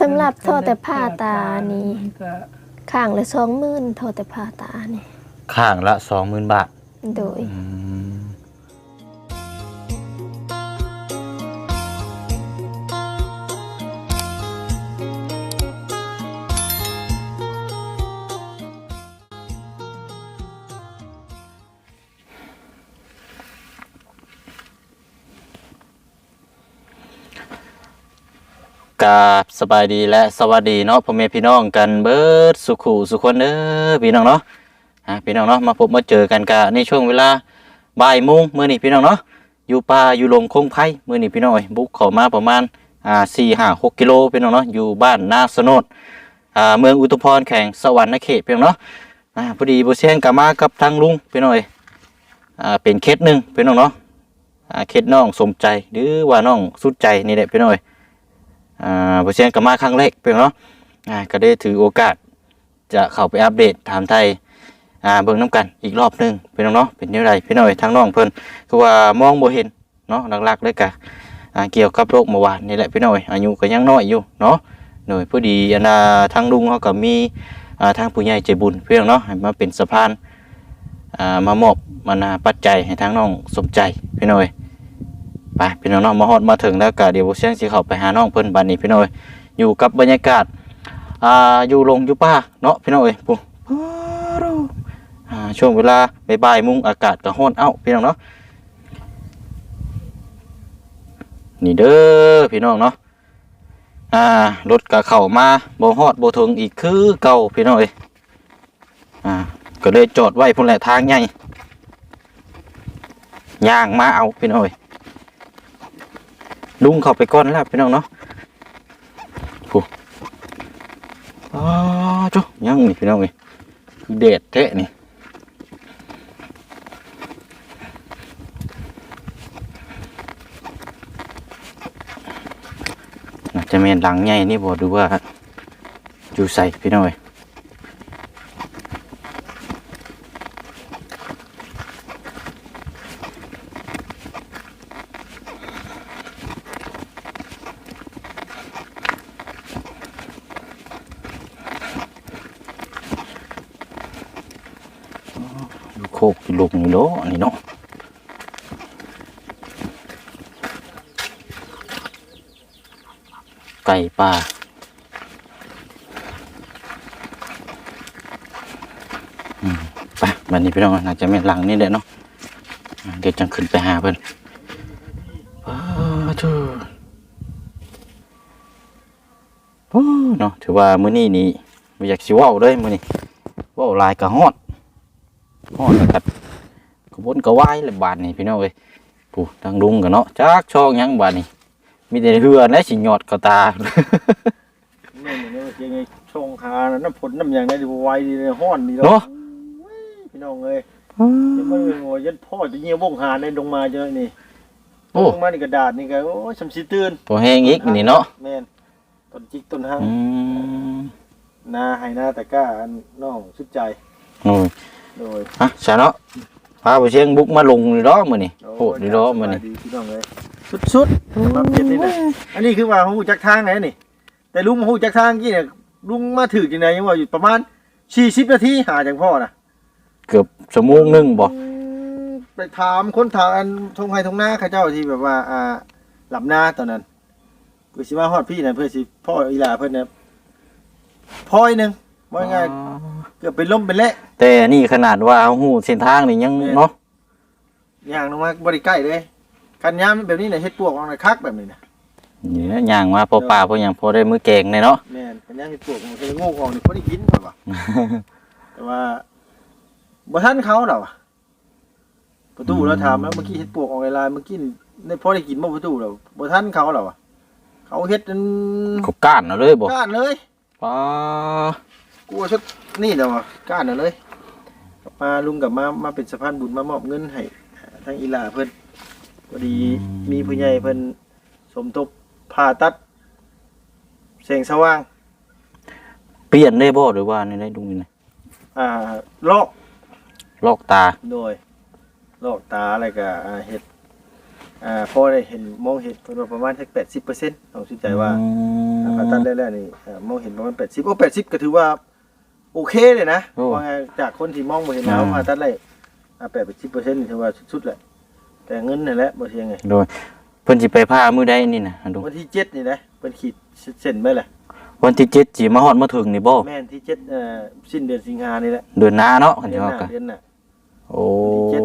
สำหรับโทษแต่ผ่าตานี่มันก็ข้างละสองหมื่นโทษแต่ผ่าตานี่ข้างละ20,000บาท โดย อืม กาบสบายดีและสวัสดีเนาะพ่อแม่พี่น้องกันเบิดสุขุสุขคนเด้อพี่น้องเนาะอะพี่น้องเนาะมาพบมาเจอกันกะในช่วงเวลาบ่ายโมงมื้อนี้พี่น้องเนาะอยู่ป่าอยู่ลงคงไผ่มื้อนี้พี่น้องเอ้ยบุกเข้ามาประมาณอ่า4 5 6กิโลพี่น้องเนาะอยู่บ้านนาสนดอ่าเมืองอุทุพรแข่งสวรรค์เขตพี่น้องเนาะอ่าพอดีบ่เสียงกลับมากับทางลุงพี่น้องอ้ยอ่าเป็นเคสหนึงพี่น้องเนาะอ่าเคสน้องสมใจหรือว่าน้องสุดใจนี่แหละพี่น้อง อ้ยอ่เพราะฉะนั้นก็มาครั้งแรกเพียงเนาะอ่าก็ได้ถือโอกาสจะเข้าไปอัปเดตถามไทยอ่าเบิ่งน้ำกันอีกรอบหนึงพี่น้องเนาะเป็นยังไงพี่น้อยทั้งน้องเพิ่นคือว่ามองบ่เห็นเนาะหลักๆเลยกะอ่าเกี่ยวกับโรคเมื่อวานนี่แหละพี่น้อยอายุก็ยังน้อยอยู่เนาะหน่อยพอดีอันน่ะทางลุงเขาก็มีอ่าทางผู้ใหญ่ใจบุญพี่น้องเนาะให้มาเป็นสะพานอ่ามามอบมานาปัจจัยให้ทางน้องสมใจพี่น้อย ไปพี่น้องเนาะมาฮอดมาถึงแล้วก็เดี๋ยวบ่เสียงสิเข้าไปหาน้องเพิ่นบัดนี้พี่น้อยอยู่กับบรรยากาศอ่าอยู่ลงอยู่ป่าเนาะพี่น้องเอ้ยปุ๊อ่าช่วงเวลาบ่ายๆมุงอากาศก็ร้อนเอ้าพี่น้องเนาะนี่เด้อพี่น้องเนาะอ่ารถก็เข้ามาบ่ฮอดบ่ถึงอีกคือเก่าพี่น้องเอ้ยอ่าก็เลยจอดไว้พุ่นแหละทางใหญ่ย่างมาเอาพี่น้องเอ้ย ลุงเข้าไปก่อนแล้วพี่น้องเนาะผู้อ๋อจุยังนี่พี่น้องนี่คือเด็ดแท้นี่น่าจะเมนหลังใหญ่นี่บอกดูว่าอยู่ใส่พี่น้องเอ้ยโค กอยู่ลุงอยู่โลอันนี้เนาะไก่ป่าอืมไปบันนี้พี่น้องน่าจะเมนหลังนี่แหละเนาะเดี๋ยวจังขึ้นไปหาเพิ่นอ้าวเจ้าโอ้เนาะถือว่ามื้อนี้นี่บ่อยากสิเว้าเลยมื้อนี้ว้าหลายก็ฮอดฮอดแล้วก็ กระวนกระวายเลยบาดนี่พี่น้องเอ้ยปู่ทางลุงกันเนาะจักช่องหยังบาดนี่มีแต่เหือและสิหยอดกระตานี่นี่ยังไงชงคาน้ำผลน้ำยางได้ดีไวดีเลยห้อนดีเนาะพี่น้องเอ้ยยังไม่งอยันพ่อจะเงี้ยวงหาในลงมาเจอนี่โอ้ลงมานี่กระดาษนี่ก็โอ้ยชำชิตื่นตัวแห้งอีกนี่เนาะแม่นต้นจิกต้นห้างอืมนาให้นาตะกร้าอันน้องสุดใจโอ้ยโดยฮะซะเนาะ พาไปเชียงบุกมาลงนี่เนาะมื้อนี้โหดนี่เนาะมื้อนี้ดีพี่น้องเอ้ยสุดๆสำหรับเจ็ดนี่นะอันนี้คือว่าหูจักทางไหนนี่ แต่ลุงหูจักทางกี่เนี่ยลุงมาถือจังไดยังว่าอยู่ประมาณ40นาทีหาจังพ่อนะเกือบชั่วโมงหนึงบ่ไปถามคนถามอันทงไฮทงหน้าเข้าเจ้าที่แบบว่าอ่าหลับหน้าตอนนั้นกูสิมาฮอดพี่นะเพื่อสิพ่ออีหลาเพิ่นนะพ่อยหนึง ว่าไงเกือบเป็นลมเป็นเละแต่นี่ขนาดว่าฮู้เส้นทางนี่ยังเนาะย่างลงมาบ่ได้ใกล้เลยกันยามแบบนี้น่ะเฮ็ดปวกออกน่ะคักแบบนี้นะนี่นะย่างมาพอป่าพอหยังพอได้มือแกงแน่เนาะแม่นกันยามเฮ็ดปวกมันก็เลยโง่ออกนี่บ่ได้กินบ่ว่าแต่ว่าบ่ทันเขาดอกว่ะประตูเราถามแล้วเมื่อกี้เฮ็ดปวกออกหลายๆเมื่อกี้ได้พอได้กินบ่ประตูเราบ่ทันเขาดอกว่ะเขาเฮ็ดจนกบก้านเอาเลยบ่ก้านเลยป้า กูว่าชุดนี่เดี๋ยวอะก้านเอาเลยกลับมาลุงกลับมามาเป็นสะพานบุญมามอบเงินให้ทั้งอีหลาเพิ่นพอดีมีผู้ใหญ่เพิ่นสมทบผ่าตัดแสงสว่าง เปลี่ยนได้บ่หรือว่าในได้ลุงนี่นะอ่าลอกลอกตาโดยลอกตาอะไรก็อ่าเฮ็ดอ่าพอได้เห็นมองเห็นเพิ่นว่าประมาณสัก80%น้องสุดใจว่าอืมผ่าตัดแรกๆนี่เอ่อมองเห็นประมาณ80โอ้80ก็ถือว่า โอเคเลยนะโอ้ว่าไงจากคนที่มองบ่เห็นแล้วอ่าผ่าตัดได้อ่า80%นี่ถือว่าสุดๆแหละแต่เงินนั่นแหละบ่เทียงไงโดยเพิ่นสิไปพามื้อใดนี่นะดูวันที่7นี่นะเพิ่นขีดเส้นไว้แหละวันที่7สิมาฮอดมาถึงนี่บ่แม่นที่7เอ่อสิ้นเดือนสิงหานี่แหละเดือนหน้าเนาะคันเดืสิอนหว่าน้ากันเดือนหน้า โอ้วันที่เจ็ด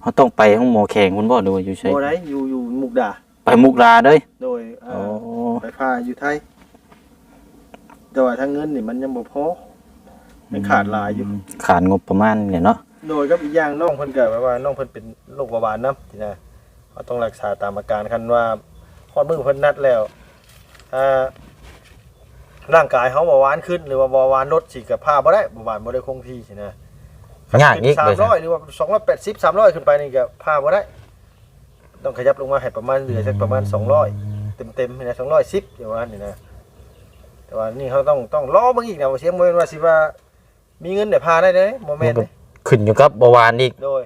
เฮาต้องไปห้องหมอแข่งคุณบ่ดูว่าอยู่ไสบ่ได้อยู่อยู่มุกดา ไปมุกดาเด้ยโดยอ่าโอ้ ไปพาอยู่ไทย แต่ว่าทางเงินนี่มันยังบ่พอยังขาดหลายอยู่ ขาดงบประมาณเนี่ยเนาะโดยกับอีกอย่างน้องเพิ่นก็แบบว่าน้องเพิ่นเป็นโรคเบาหวานนํที่นะเขาต้องรักษาตามอาการคันว่าฮอดมือเพิ่นนัดแล้วถ้าร่างกายเขาเบาหวานขึ้นหรือว่าเบาหวานลดสิก็พาบ่ได้เบาหวานบ่ได้คงที่สินะยากอีกสาเลมยร้อยหรือว่าสองร้อยแปดสิบสามร้อยขึ้นไปนี่ก็พาบ่ได้ ต้องขยับลงมาให้ประมาณเหลือสักประมาณสองร้อยเต็มเต็มๆนะสองร้อยสิบเดี๋ยวว่านี่นะ แต่ว่านี่เขาต้องต้องรอเบิ่งอีกนะว่าเสียงโมเมนว่าสิว่ามีเงินเนี่ยพาได้เลยโมเมนต์ขึ้นอยู่กับเบาหวานอีก โดย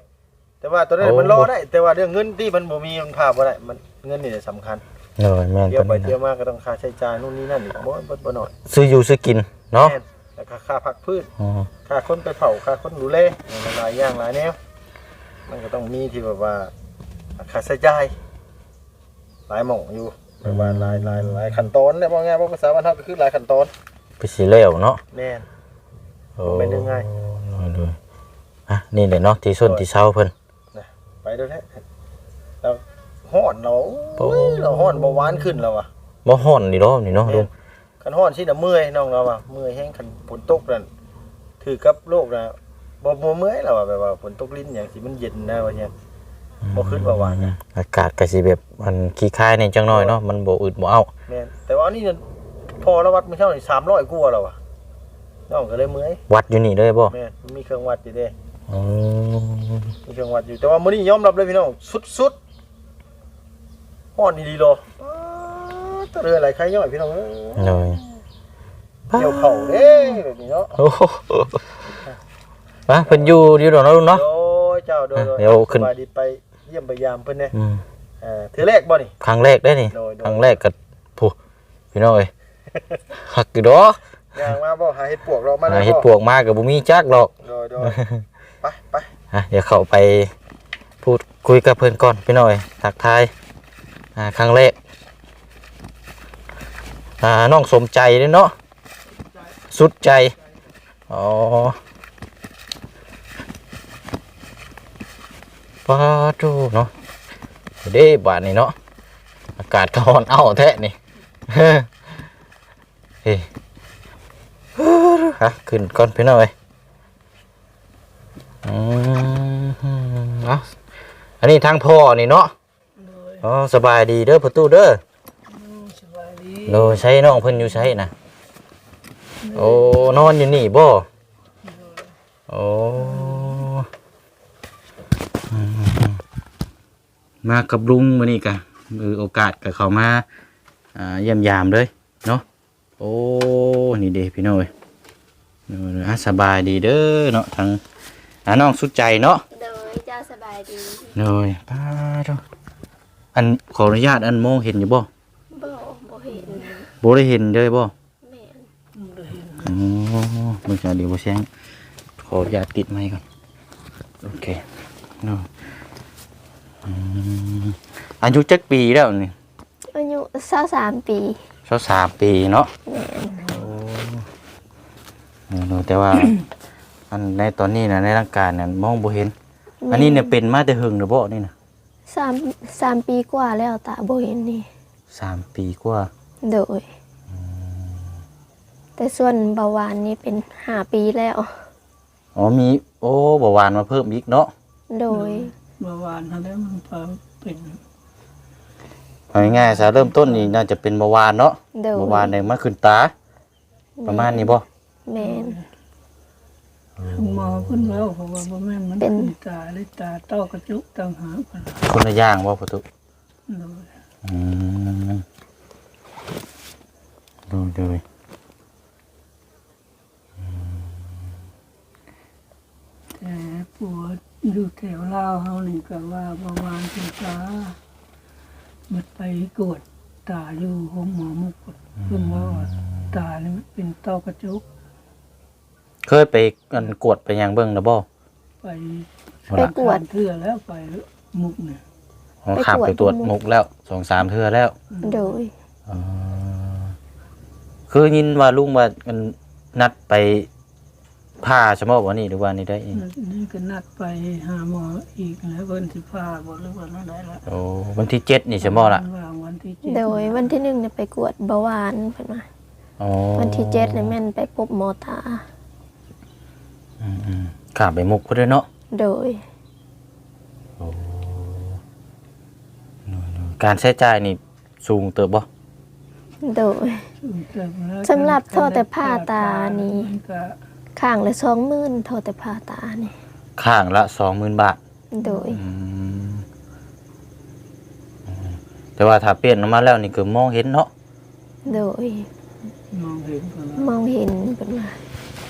แต่ว่าตัวนั้นโอ้ มันรอได้ แต่ว่าเรื่องเงินที่มันบ่มีมันพาบ่ได้มันเงินนี่แหละสำคัญเลยแม่นเที่ยวไปปานนั้นเที่ยวมาก็ต้องค่าใช้จ่ายนู่นนี่นั่นอีกบ่บ่บ่น้อยซื้ออยู่ซื้อกินเนาะแม่นแล้วก็ค่าพักพืชอ๋อค่าคนไปเผาค่าคนดูแลหลายอย่างหลายแนวมันก็ต้องมีที่แบบว่าค่าใช้จ่ายหลายหม่องอยู่ แบบว่าหลายหลายหลายขั้นตอนเนี่ยว่าไงว่าภาษาบ้านเฮาก็คือหลายขั้นตอนไปสิแล้วเนาะแม่นโอ้ไม่ได้ง่ายดูอะนี่แหละเนาะที่ส้นที่เช้าเพิ่น ไปเด้อแท้แล้วฮ้อนเราโอ้ยเราฮ้อนเบาหวานขึ้นแล้วอะบ่ฮ้อนนี่เนาะนี่เนาะลุงคันฮ้อนสิน่ะเมื่อยน้องเราอะเมื่อยแห้งคันฝนตกนั่นถือกับโรคนะบ่บ่เมื่อยแล้วอะแบบว่าฝนตกลิ้นอย่างสิมันเย็นนะว่าเนี่ย บ่ขึ้นว่าหวานนะอากาศก็สิแบบมันขี้คายในจังน้อยเนาะมันบ่อึดบ่เอาแม่นแต่ว่าอันนี้เนี่ยพอระวัดมื้อเช้านี่300กว่าแล้วอะน้องก็เลยเมื่อยวัดอยู่นี่เลยบ่แม่นมันมีเครื่องวัดอยู่เด้อ๋อมีเครื่องวัดอยู่แต่ว่ามื้อนี้ยอมรับเลยพี่น้องสุดๆฮ้อนอีหลีโลอ้าวตะเรือไหลใครย่อยพี่น้องเอ้ยเลยเกี่ยวเข่าเด้แบบนี้เนาะโอ้โหมาเพิ่นอยู่อยู่ดอกเนาะลุงเนาะโดยเจ้าโดยโดยเดี๋ยวขึ้นสบายดีไป เยี่ยมไปยามเพิ่นเด้อืมเอ่อถือเลขบ่นี่ ครั้งแรกได้นี่โดยโดย ครั้งแรกก็ผู้พี่น้องเอ้ยฮักอยู่ดอกย่างมาบ่หาเห็ดปวกเรามาหาแล้วเฮ็ดปบ่วกมาก็บ่มีจักหรอก โดยโดยไปไปอะเดี๋ยวเข้าไปพูดคุยกับเพื่อนก่อนพี่หน่อยทักทายอ่าครั้งแรกอ่าน้องสมใจเลยเนาะสุดใจอ๋อ ป้าดูเนาะเด้บาดนี้เนาะอากาศก็ร้อนเอาแท้นี่เฮ้เฮ้ฮะขึ้นก่อนพี่น่อยอืมเอาอันนี้ทางพ่อนี่เนาะอ๋อสบายดีเด้อประตูเด้อโดใช้น้องเพิ่นอยู่ใช้นะโอ้นอนอยู่นี่บ่โอ้ มากับลุงมื้อนี้กะมือโอกาสกับเขามาอ่าเยี่ยมยามเลยเนาะโอ้นี่เด้พี่น้อยเอออะสบายดีเด้อเนาะทางอ่าน้องสุดใจเนาะโดยเจ้าสบายดีเลยป้าดอกอันขออนุญาตอันโมเห็นอยู่บ่บ่บ่เห็นบ่ได้เห็นเลยบ่แม่นอ๋อมึงจะเดี๋ยวบ่แซงขออนุญาตติดไมค์ก่อนโอเคเนาะ อืมอายุจักปีแล้วนี่อายุ23ปีสักสามปีเนาะแม่นโอ้เนาะแต่ว่า อันในตอนนี้นะในร่างกายนั้นมองบ่เห็น อันนี้เนี่ยเป็นมาแต่หึงหรือบ่นี่นะสามสามปีกว่าแล้วตาบ่เห็นนี่สามปีกว่าโดยแต่ส่วนเบาหวานนี่เป็นห้าปีแล้ว อ๋อมี โอ้เบาหวานมาเพิ่มอีกเนาะโดย เมื่อวานเขาได้มันพาเป็นเอาง่ายๆซะเริ่มต้นนี่น่าจะเป็นเบาหวานเนาะโดยเบาหวานเนี่ยมาขึ้นตา ประมาณนี้บ่แม่นหมอเพิ่นแล้วเพราะว่าบ่แม่นมันเป็นขึ้นตาเลยตาเต้ากระจุกต่างหากกันคนละอย่างบ่ประตูโดยอืมดูดูแต่ปวด อยู่แถวลาวเฮานี่ก็ว่าเมื่อวานคุณตามันไปกวดตาอยู่ห้องหมอมุกเพิ่นว่าตานี่มันเป็นต้อกระจกเคยไปกันกวดไปหยังเบิ่งนะบ่ไปไปกวดสามเทื่อแล้วไปมุกเนี่ยอ๋อขับไปตรวจมุกแล้วสองสามเทื่อแล้วโดยอ๋อคือยินว่าลุงว่ามันนัดไป ผ่าใช่ไหมวันนี้หรือว่านี่ได้เองนี่ก็นัดไปหาหมออีกแล้วเพิ่นสิพาบ่หรือว่านั่นได้ละโอ้วันที่เจ็ดนี่ใช่ไหมล่ะวางวันที่เจ็ดโดยวันที่หนึ่งเนี่ยไปกวดเบาหวานเพิ่นมาอ๋อวันที่เจ็ดเนี่ยแม่นไปพบหมอตาอืมอืมขับไปมุกพุ่นเด้อเนาะโดยการใช้จ่ายนี่สูงเติบบ่โดย สำหรับโทษแต่ผ่าตานี่ มันก็ ข้างละสองหมื่นเท่าแต่ผ่าตานี่ข้างละสองหมื่นบาทโดยอืมอืมแต่ว่าถ้าเปลี่ยนออกมาแล้วนี่คือมองเห็นเนาะโดย มองเห็นเพิ่นมองเห็นเพิ่นมา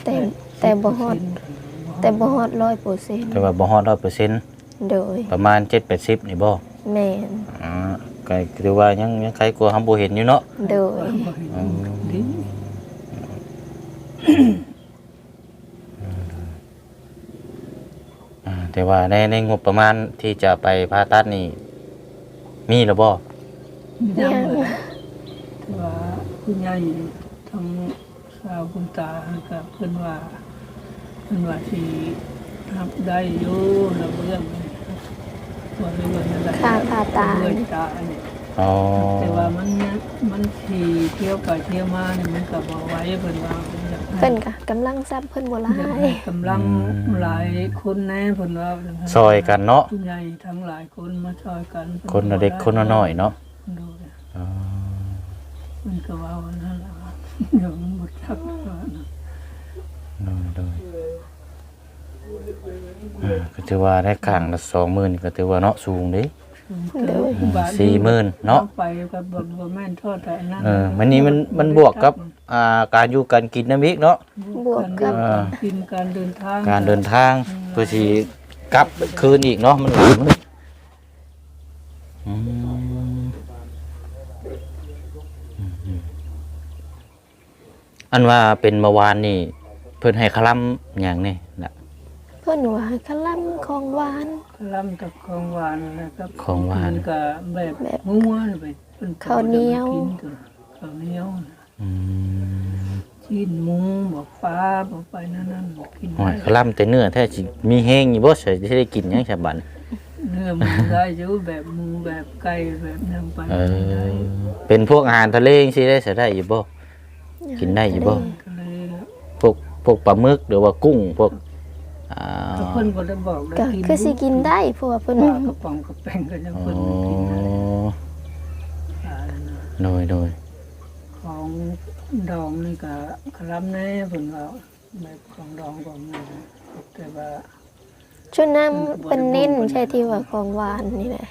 แต่แต่บ่ฮอดแต่บ่ฮอดร้อยเปอร์เซ็นต์แต่ว่าบ่ฮอดร้อยเปอร์เซ็นต์โดยประมาณเจ็ดแปดสิบนี่บ่แม่นอ่าก็ถือว่ายังยังใครกลัวทำบ่เห็นอยู่เนาะโดย อืมดี อ่า แต่ว่าในในงบประมาณที่จะไปผ่าตัดนี่ มีหรือบ่ยังเลยแต่ว่าคุณยายทางสาวคุณตากับเพิ่นว่าเพิ่นว่าสิรับได้อยู่รับเรื่องตัวเรื่องนั่นแหละค่าผ่าตาเรื่องตาเนี่ยอ๋อแต่ว่ามันมันขี่เที่ยวไปเที่ยวมาเนี่ยมันก็บ่ไหว้เพิ่นว่าอยากให้ เพิ่นก็กำลังทรัพย์เพิ่นบ่หลาอยากยให้กำลังหลายคนแน่เพิ่นว่าซอยกันเนาะ ผู้ใหญ่ทั้งหลายคนมาซอยกันพิ่คนละเด็กคนละน้อยเนาะดูเลยอ๋อมันก็ว่าวันนั้นแหละว่าเดี๋ยวมันหมดทักว่านะโดยโดยอ่าก็ถือว่าได้ข้างละสองหมื่นก็ถือว่าเนาะสูงเดิ เดี๋ยวบาทสี่หมื่นเนาะอไปกับบ่บ่แม่นโทษแต่อันนั้นเออมันนี้มันมันบวกกับอ่าการอยู่การกินน้ำอีกเนาะ บวกกับอ่ากินการเดินทางการเดินทางเพื่อที่กลับคืนอีกเนาะมันหลายมื้ออืมอืมอันว่าเป็นเมื่อวานนี่ เพิ่นให้คลัมอย่างนี่นะเพิ่นว่าคลัมของหวานล่ำกับของหวานนะครับของหวานกิกับแบบแบบงัวไปพิ่ข้าวเหนียว กิตัวข้าวเหนียวอืมชิ้นหมูบอกปลาบอกไปนั่นนั่นกินโอ้ยได้คลัมแต่เนื้อแท้สิมีแห้งอยู่บ่ใช่สิได้กินหยังฉบันเนื้อหมูได้อยู่แบบหมูแบบไก่แบบนั่งไปเอได้อเป็นพวกอาหารทะเลจังซี่ได้สิได้อยู่บ่กินได้อยู่บ่ก็เลยพวกพวกปลาหมึกหรือว่ากุ้ง พวกอ่า ก็เพิ่นก็ได้บอกได้ก็กินคือสิกินได้เพราะว่าเพิ่นปลากระป๋องกระแป้งก็ยังอ๋อเพิ่นกินได้ปลาน่ะโดยโดยของดองนี่ก็คลำแน่เพิ่นว่าแบบของดองของนี่นะแต่ว่าชุดน้ำเป็นเน้นใช่ที่ว่าของหวานนี่แหละ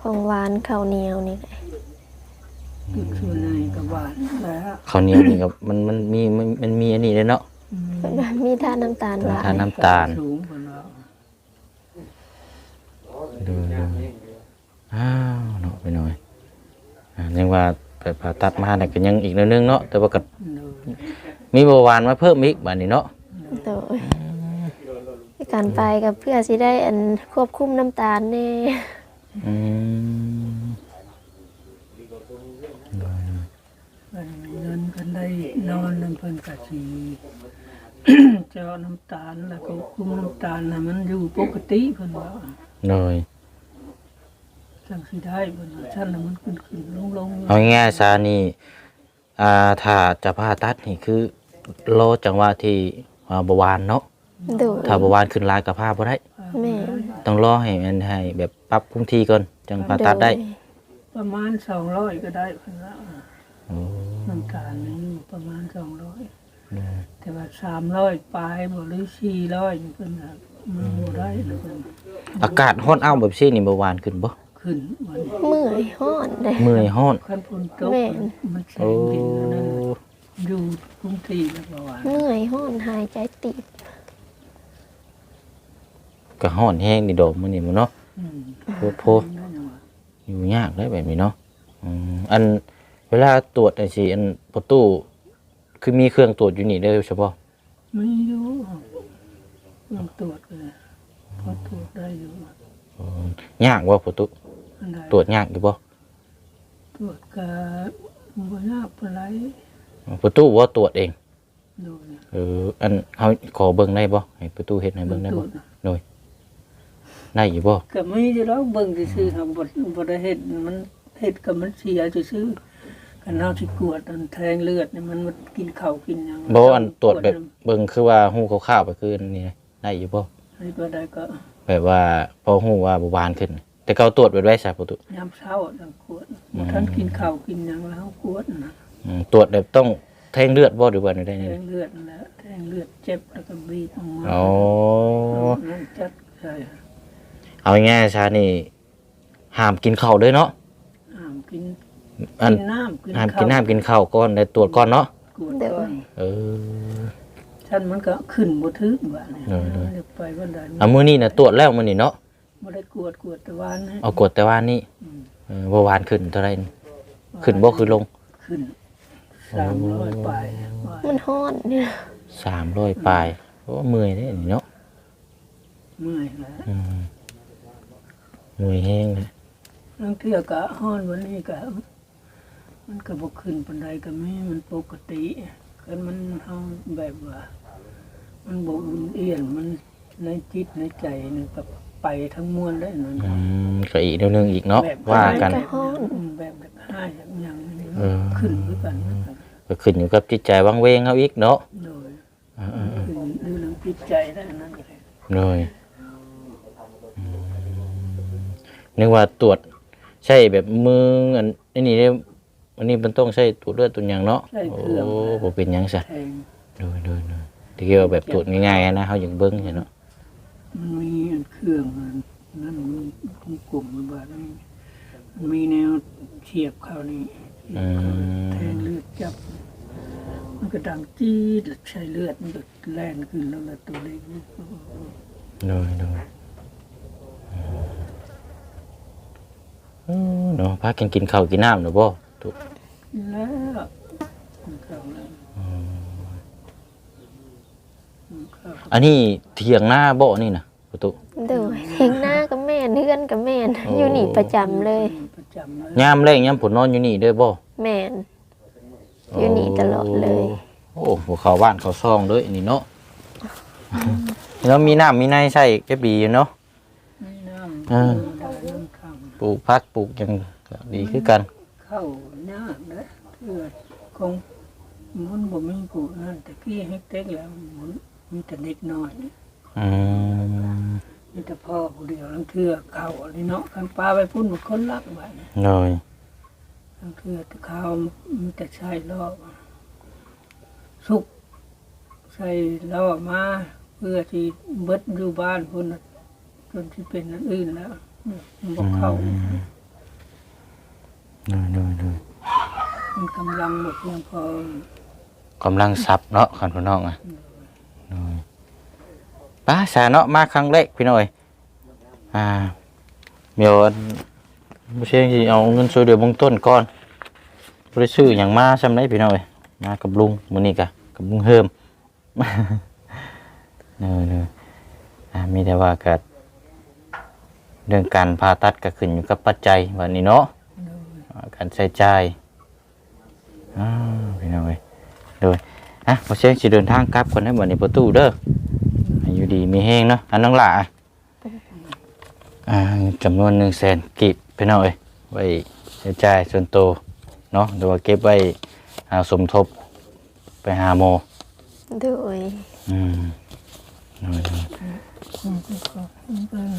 ของหวานข้าวเหนียวนี่แหละอีกส่วนในก็หวานแล้วข้าวเหนียวนี่ก็มันมันมีมันมันมีอันนี้เลยเนาะอืม เพิ่นว่ามีทานน้ำตาลหลาทายน้ำตาลสูงเพิ่นว่าดูดูอ้าวเนาะไปหน่อยอ่ายังว่าไปผ่าตัดมาเนี่ยก็ยังอีกเรื่องนึงเนาะแต่ว่าก็เนอะมีเบาหวานมาเพิ่มอีกบัดนี้เนาะโดยการไปกับเพื่อสิได้อันควบคุมน้ำตาลแน่อืมเพิ่นเงินเพิ่นได้นอนนั่นเพิ่นก็สิ เจาะน้ำตาลแล้วก็คุมน้ำตาลน่ะมันอยู่ปกติเพิ่นว่าโดยจังสิได้เพิ่นว่าฉันน่ะมันขึ้นขึ้นลงลงเอาง่ายๆซานี่อ่าถ้าจะผ่าตัดนี่คือรอจังหวะที่อ่าเบาหวานเนาะโดยถ้าเบาหวานขึ้นหลายก็ผ่าบ่ได้ แม่ต้องรอให้มันให้แบบปรับพื้นที่ก่อนจังผ่าตัดได้ประมาณ200ก็ได้เพิ่นว่าโอ้น้ำตาลนี่อยู่ประมาณ200 แต่ว่า300ปลายบ่หรือ400นี่เพิ่นน่ะมันบ่ได้เลยเพิ่นอากาศร้อนอ้าวแบบซี่นี่เบาหวานขึ้นบ่ขึ้นวันเมื่อยห้อนเลย เมื่อยร้อนขั้นฝนตกแม่น มันแสโอ้งดินนั่นน่ะอยู่กรุงเทพแล้วประมาณเมื่อยห้อนหายใจติดก็ก็ฮ้อนแฮงนี่ดอกมื้อนี้มื้อเนาะอืมโพดโพนั่นน่ะว่ะอยู่ยากเลยแบบนี้เนาะอืมอันเวลาตรวจไอ้สิอันประตู คือมีเครื่องตรวจอยู่นี่เด้อเฉพาะไม่รู้ต้องตรวจเลยพอตรวจได้อยู่อืมยากว่าประตูอันใดตรวจยากอยู่บ่ตรวจกับ่ยากปานไรประตูว่าตรวจเองโดยเอออันเฮาขอเบิ่งได้บ่ให้ประตูเฮ็ดให้เบิ่งได้ตรบ่วจได้อยู่บ่ก็ไม่ได้แล้วเบิ่งซื่อๆครับบ่บ่ได้เฮ็ดมันเฮ็ดก็มันเสียซื่อๆ กันเฮาสิกวดอันแทงเลือดนี่มันมันกินข้าวกินหยังบ่อันตรวจแบบเบิ่งคือว่าฮู้คร่าวๆไปคืออันนี่ได้อยู่บ่ให้บ่ได้ก็แบบว่าพอฮู้ว่าเบาหวานขึ้น แต่เก่าตรวจไปไว้ซะประตูยามเช้าจังกวดบ่ทันกินข้าวกินหยังแล้วกวดนะอืมตรวจแบบต้องแทงเลือดบ่หรือว่าได้แทนี่งเลือดนั่นแหละแทงเลือดเจ็บแล้วก็บีบออกมาอ๋อ นั่นจัดใช่เอาง่ายๆซะนี่ห้ามกินข้าวเลยเนาะ ห้ามกิน อันกินน้ำกินห้ามข้าวกินน้ำกินข้าวก่อนได้ตรวจก่อนเนาะกวดก่อนเออฉันมันก็ขึ้นบ่ถึกว่านี่เออ เดี๋ยวไปวันใดเอามื้อนี้น่ะตรวจแล้วมื้อนี้เนาะบ่ได้กวดกวดแต่วานนะเอากดแต่ว่านี่อืมเออบ่หวานขึ้นเท่าไหร่นี่ขึ้นบ่คือลงขึ้นสามร้อยไปว่ามันฮ้อนเนี่ย300ปลายโอ้เมื่อยเด้นี่เนาะเมื่อยแล้วอืมเมื่อยแฮงเลยนังเที่ยวก็ฮ้อนวันนี้ก็ มันก็บ่ขึ้นปานใดก็มีมันปกติคันมันเฮาแบบว่า มันบ่อุ่นเอียนมันในจิตในใจนี่ก็ไปทั้งมวลได้นั่นอืมก็อีกเดี๋ยวหนึงอีกเนาะว่ากันก็ฮ้อนอืมแบบแบบห้าอย่างอย่างนี้เออ ขึ้นด้วยกันนะครับก็ขึ้นอยู่กับจิตใจวังเวงเฮาอีกเนาะโดยเออขึ้นดูเรื่องจิตใจได้นั่นเลยๆเลยอืมนึกว่าตรวจใช่แบบมืออันอันนี้เนี่ย อันนี้มันต้องใช้ตรวจเลือดตัวอย่างเนาะ ใช่เครื่องโอ้บ่เป็นหยังซะแทงโดยโดยโดยที่เกี่ยวแบบตรวจง่ายๆนะเฮาอย่างเบิ่งเห็นเนาะ มันมีอันเครื่องอันนั่นมันกลุ่มมันว่ามันมันมีแนวเฉียบเข้านี่เฉียบเข้าแทงเลือดจับ มันก็ดังจี๊ดแล้วใช้เลือดมันก็แล่นขึ้นแล้วแล้วตัวเล็กนี่โดยโดยอืมเนาะพากันกินข้าวกินน้ำเนาะบ่ ถูกแล้วมันเข้าแล้วมันเข้าอันนี้เถียงหน้าบ่นี่นะประตูเด้อเฮงหน้ากับแม่นเฮือนกับแม่นโอ้ อยู่นี่ประจำเลย ประจำเลยยามแรงยามผลนอนอยู่นี่เด้อบ่แม่น อยู่นี่ตลอดเลย โอ้หัวเขาบ้านเขาซองเด้ออันนี้เนาะแล้วมีน้ำมีในใส่ก็ดีอยู่เนาะไม่น้เออำได้น้ำคปลูกพักปลูกหยังก็ดีคือกันำ เข้ายากนะเพื่อคงมันบ่มีกูนั่นแต่กี้ให้เต็กแล้วมันมีแต่เด็กน้อยอืมมีแต่พ่อผู้เดียวลังเทือเขาอันนี้เนาะคันปลาไปพุ่นมันคนรักไว้เลยลังเทือแต่เขามีแต่ใช้ล่อสุกใส่ล่อมาเพื่อที่เบิดอยู่บ้านพุ่นน่ะจนที่เป็นอันอื่นแล้วมันบอกเข้า เลยเลยเลยมันกำลังหมดเพียงพอกำลังซับเนาะคันพี่น้องอะเลยป้าสาเนาะมาครั้งแรกพี่น้อยอ่าเดี๋ยวบ่ใช่สิเอาเงินช่วยเหลือเบื้องต้นก่อนบ่ได้ซื้อหยังมาซำไดพี่น้อยมากับลุงมื้อนี้กะกับลุงเฮิมเนอเนออ่ามีแต่ว่าก็เรื่องการผ่าตัดก็ขึ้นอยู่กับปัจจัยวันนี้เนาะอ่า การใช้จ่ายอ้าวพี่น้องเอ้ยโดยอะบ่เสียงสิเดินทางกลับก่อนให้บัดนี้ประตูเด้อให้อยู่ดีมีแฮงเนาะอันน้องหล่ะอะอ่าจำนวน100,000กีบพี่น้องเอ้ยไว้ใช้จ่ายส่วนตัวเนาะหรือว่าเก็บไว้อ่าสมทบไปหาหมอโดยอืมโดย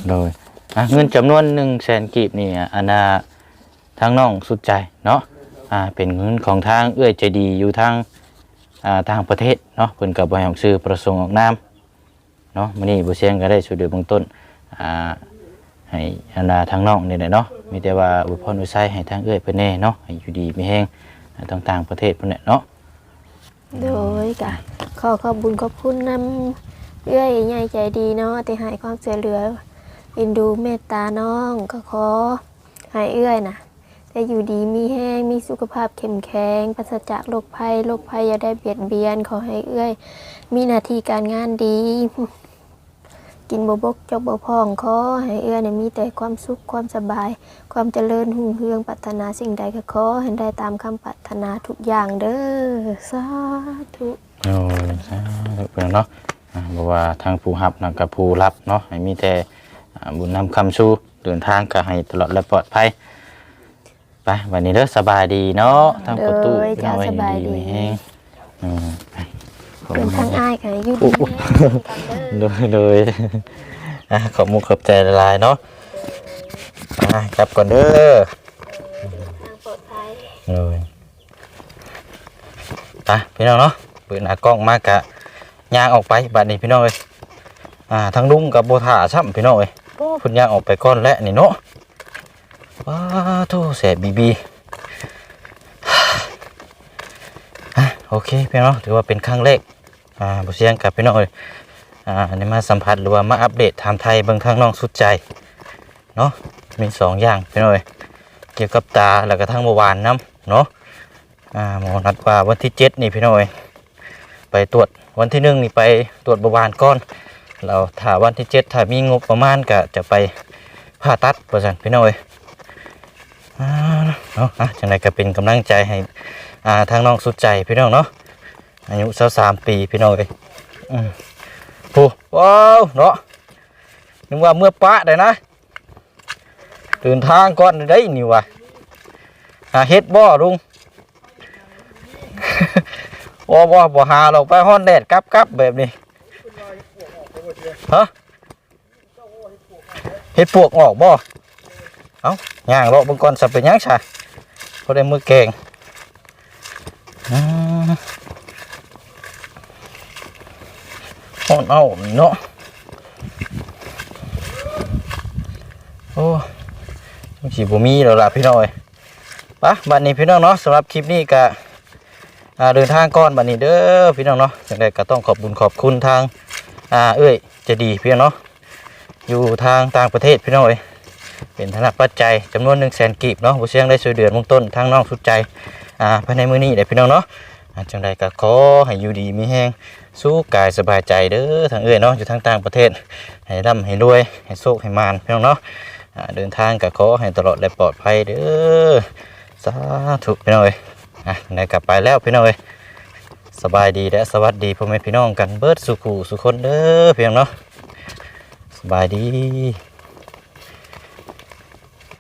โดยอะเงินจำนวนหนึ่งแสนกีบนี่อะอันน่ะ ทางน้องสุดใจเนาะอ่าเป็นเงินของทางเอื้อยใจดีอยู่ทางอ่าทางประเทศเนาะเพิ่นกับบริหารซื้อประสงค์ออกนามเนาะมื้อนี้บ่เสียงก็ได้ช่วยเหลือเบื้องต้นอ่าให้อันน่ะทางน้องนี่แหละเนาะมีแต่ว่าอวยพรอวยไสให้ทางเอื้อยเพิ่นแน่เนาะให้อยู่ดีมีแฮงอ่าต่างๆประเทศเพิ่นแหละเนาะโดยกะขอขอบบุญขอบคุณนำเอื้อยใหญ่ใจดีเนาะที่ให้ความช่วยเหลือเอินดูเมตตาน้องก็ขอให้เอื้อยน่ะ ได้อยู่ดีมีแห้งมีสุขภาพเข้มแข็งปราศจากโรคภัยโรคภัยอย่าได้เบียดเบียนขอให้เอื้อย มีหน้าที่การงานดี กินบบกจกบพองขอให้เอื้อยเนี่ยมีแต่ความสุขความสบาย ความเจริญหุ่งเฮืองปรารถนาสิ่งใดก็ขอให้ได้ตามคำปรารถนาทุกอย่างเด้อสาธุโอ้ยสาธุเพิ่นเนาะบอ่าบ่ว่าทางผู้รับนั่นกับผู้รับเนาะให้มีแต่บุญนำคำสู้เดินทางก็ให้ตลอดและปลอดภัย ไปวันนี้เด้อสบายดีเนาะทางประตูเด้อจ้าสบายดีมีแฮงอืมไปขอบเป็นคุณทางอ้ายค่ะอยุดโดยโดยอะขอบมุกขอบใจละลายๆเนาะอะกลับก่อนเด้อทางปลอดภัยเลยไปพี่น้องเนาะเปิดหน้ากล้องมากะย่างออกไปบัดนี้พี่น้องเอ้ยอ่าทั้งลุงกับโบถาซ้ำพี่น้องเอ้ยโอ้พุ่นย่างออกไปก้อนแล้วนี่เนาะ ว้าโธ่แสบบีบีอะโอเคพี่น้องถือว่าเป็นครั้งแรกอ่าบุเสียงกับพี่น้องเอ้ยอ่าได้มาสัมผัสหรือว่ามาอัปเดตทม์ไทยบางทางน้องสุดใจเนาะมีสองอย่างพี่น้องเอ้ยเกี่ยวกับตาแล้วก็ทั้งเมื่อวานน้ำเนาะอ่าหมอนัดว่าวันที่เจ็ดนี่พี่น้อยไปตรวจวันที่หนึ่งนี่ไปตรวจเบาหวานก่อน เราถ้าวันที่เจ็ดถ้ามีงบประมาณก็จะไปผ่าตัดประสันพี่น้อย เนาะอะจังไดก็เป็นกำลังใจให้อ่าทางน้องสุดใจพี่น้องเนาะอายุสาสามปีพี่น้องเลยอืมโอ้ว้าวเนาะนึกว่าเมื่อปะได้นะเดินทางก่อนได้นี่วะหาเฮ็ดบ่ลุงบ่บ่บ่หาเราไปฮ้อนแดดกลับกลับแบบนี้ฮะเฮ็ดปวกออกบ่เอ้า ย่างเลาะเบิ่งก่อนสับเป็นยังซะบ่ได้มือแกงฮ้อนเอานี่เนาะโอ้สีบ่มีแล้วล่ะพี่น้อยปะบัดนี้พี่น้องเนาะสำหรับคลิปนี้ก็เดินทางก่อนบัดนี้เด้อพี่น้องเนาะอย่างไรก็ต้องขอบบุญขอบคุณทางอ่าเอ้ยจะดีพี่น้องเนาะอยู่ทางต่างประเทศพี่น้องเอ้ย เป็นธนปัจจัยจำนวน1 0 0 0 0แสนกีบเนาะบ่เสียงได้ช่วยเดือนเบื้องต้นทางน้องสุดใจอ่าภายในมื้อนี้เด้พี่น้องเนาะจังใดก็ขอให้อยู่ดีมีแฮงสู้กายสบายใจเด้อทางเอ้ยเนาะอยู่ทางต่างประเทศ ให้ร่ำให้รวย ให้โชคให้มานพี่น้องเนาะเดินทางก็ขอให้ตลอดและปลอดภัยเด้อสาธุพี่น้องเอ้ยอะได้กลับไปแล้วพี่น้องเอ้ยสบายดีและสวัสดีพ่อแม่พี่น้องกันเบิดสุขุสุคนเด้อพี่น้องเนาะสบายดี